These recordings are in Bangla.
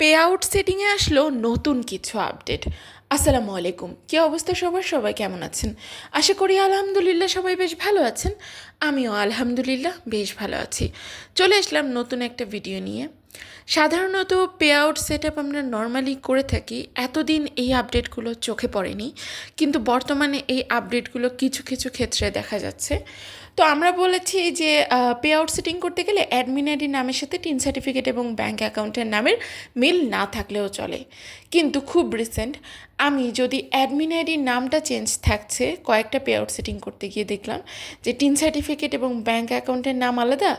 পে আউট সেটিংয়ে আসলো নতুন কিছু আপডেট আসসালামু আলাইকুম। কী অবস্থা সবার? সবাই কেমন আছেন? আশা করি আলহামদুলিল্লাহ সবাই বেশ ভালো আছেন। আমিও আলহামদুলিল্লাহ বেশ ভালো আছি। চলে আসলাম নতুন একটা ভিডিও নিয়ে। সাধারণত পে আউট সেট আপ আমরা নর্মালি করে থাকি। এতদিন এই আপডেটগুলো চোখে পড়েনি। কিন্তু বর্তমানে এই আপডেটগুলো কিছু কিছু ক্ষেত্রে দেখা যাচ্ছে। তো আমরা বলেছি যে পে আউট সেটিং করতে গেলে অ্যাডমিন আইডি নামের সাথে টিন সার্টিফিকেট এবং ব্যাঙ্ক অ্যাকাউন্টের নামের মিল না থাকলেও চলে। কিন্তু খুব রিসেন্ট আমি যদি অ্যাডমিন আইডির নামটা চেঞ্জ থাকছে, কয়েকটা পে আউট সেটিং করতে গিয়ে দেখলাম যে টিন সার্টিফিকেট এবং ব্যাঙ্ক অ্যাকাউন্টের নাম আলাদা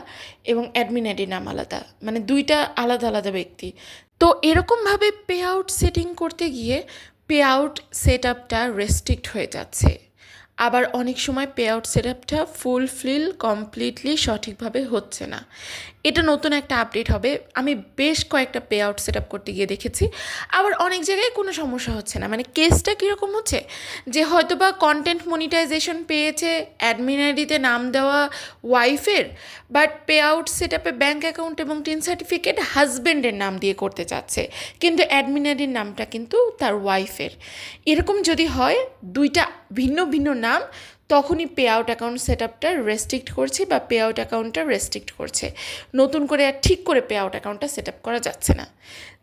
এবং অ্যাডমিন আইডির নাম আলাদা। মানে দুইটা আলাদা আলাদা ব্যক্তি। তো এরকমভাবে পে আউট সেটিং করতে গিয়ে পে আউট সেট আপটা রেস্ট্রিক্ট হয়ে যাচ্ছে। আবার অনেক সময় পে আউট সেটআপটা ফুলফিল কমপ্লিটলি সঠিকভাবে হচ্ছে না। এটা নতুন একটা আপডেট হবে। আমি বেশ কয়েকটা পে আউট সেট আপ করতে গিয়ে দেখেছি। আবার অনেক জায়গায় কোনো সমস্যা হচ্ছে না। মানে কেসটা কীরকম হচ্ছে? যে হয়তো বা কন্টেন্ট মনিটাইজেশন পেয়েছে অ্যাডমিন আইডিতে নাম দেওয়া ওয়াইফের বাট পে আউট সেট আপে ব্যাঙ্ক অ্যাকাউন্ট এবং টিন সার্টিফিকেট হাজব্যান্ডের নাম দিয়ে করতে চাচ্ছে। কিন্তু অ্যাডমিন আইডির নামটা কিন্তু তার ওয়াইফের এরকম যদি হয়, দুইটা ভিন্ন ভিন্ন নাম তখনই পে আউট অ্যাকাউন্ট সেট আপটা রেস্ট্রিক্ট করছে বা পে আউট অ্যাকাউন্টটা রেস্ট্রিক্ট করছে। নতুন করে আর ঠিক করে পে আউট অ্যাকাউন্টটা সেট আপ করা যাচ্ছে না।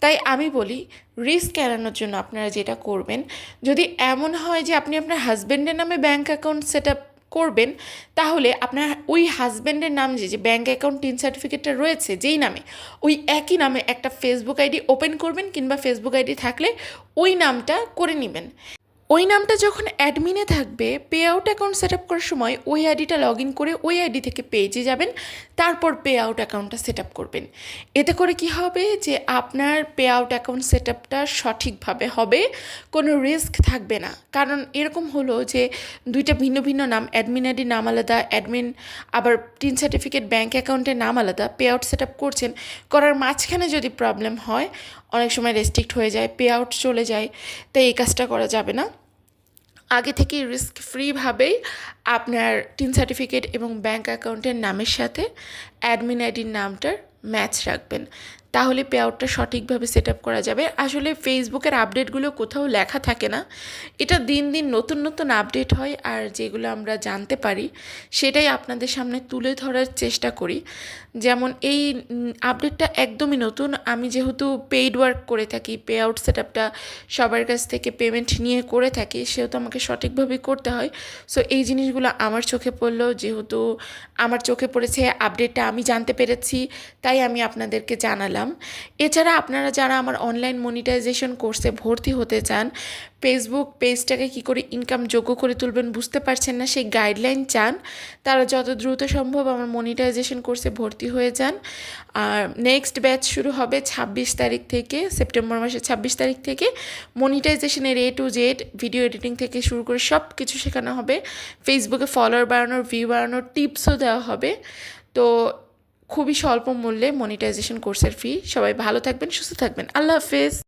তাই আমি বলি রিস্ক এড়ানোর জন্য আপনারা যেটা করবেন, যদি এমন হয় যে আপনি আপনার হাজব্যান্ডের নামে ব্যাঙ্ক অ্যাকাউন্ট সেট আপ করবেন, তাহলে আপনার ওই হাজব্যান্ডের নাম যে যে ব্যাঙ্ক অ্যাকাউন্ট টিন সার্টিফিকেটটা রয়েছে, যেই নামে, ওই একই নামে একটা ফেসবুক আইডি ওপেন করবেন কিংবা ফেসবুক আইডি থাকলে ওই নামটা করে নেবেন। ওই নামটা যখন অ্যাডমিনে থাকবে pay out account set up করার সময় ওই আইডিটা লগ ইন করে ওই আইডি থেকে পেজে যাবেন, তারপর পে আউট অ্যাকাউন্টটা সেট আপ করবেন। এতে করে কি হবে যে আপনার পে আউট অ্যাকাউন্ট সেট আপটা সঠিকভাবে হবে, কোনো রিস্ক থাকবে না। কারণ এরকম হলো যে দুইটা ভিন্ন ভিন্ন নাম অ্যাডমিন আইডি নাম আলাদা অ্যাডমিন আবার টিন সার্টিফিকেট ব্যাঙ্ক অ্যাকাউন্টের নাম আলাদা পে আউট সেট আপ করছেন, করার মাঝখানে যদি প্রবলেম হয়, অনেক সময় রেস্ট্রিক্ট হয়ে যায় পে আউট চলে যায়, তাই এই কাজটা করা যাবে না। আগে থেকেই রিস্ক ফ্রিভাবেই আপনার টিন সার্টিফিকেট এবং ব্যাঙ্ক অ্যাকাউন্টের নামের সাথে অ্যাডমিন আইডির নামটার ম্যাচ রাখবেন। তাহলে পে আউটটা সঠিকভাবে সেট আপ করা যাবে। আসলে ফেসবুকের আপডেটগুলো কোথাও লেখা থাকে না। এটা দিন দিন নতুন নতুন আপডেট হয় আর যেগুলো আমরা জানতে পারি, সেটাই আপনাদের সামনে তুলে ধরার চেষ্টা করি। যেমন এই আপডেটটা একদমই নতুন। আমি যেহেতু পেইড ওয়ার্ক করে থাকি পে আউট সেট আপটা সবার কাছ থেকে পেমেন্ট নিয়ে করে থাকি, সেহেতু আমাকে সঠিকভাবে করতে হয়। সো এই জিনিসগুলো আমার চোখে পড়ল, যেহেতু আমার চোখে পড়েছে আপডেটটা আমি জানতে পেরেছি, তাই আমি আপনাদেরকে জানালাম। এছাড়া আপনারা যারা আমার অনলাইন মনিটাইজেশন কোর্সে ভর্তি হতে চান ফেসবুক পেজটাকে কী করে ইনকাম যোগ্য করে তুলবেন বুঝতে পারছেন না, সেই গাইডলাইন চান, তারা যত দ্রুত সম্ভব আমার মনিটাইজেশন কোর্সে ভর্তি হয়ে যান। আর নেক্সট ব্যাচ শুরু হবে ছাব্বিশ তারিখ থেকে, সেপ্টেম্বর মাসের ছাব্বিশ তারিখ থেকে। মনিটাইজেশনের A to Z video editing থেকে শুরু করে সব কিছু শেখানো হবে। ফেসবুকে ফলোয়ার বাড়ানোর ভিউ বাড়ানোর টিপসও দেওয়া হবে। তো খুবই স্বল্প মূল্যে মনিটাইজেশন কোর্সের ফি সবাই ভালো থাকবেন সুস্থ থাকবেন। আল্লাহ হাফেজ।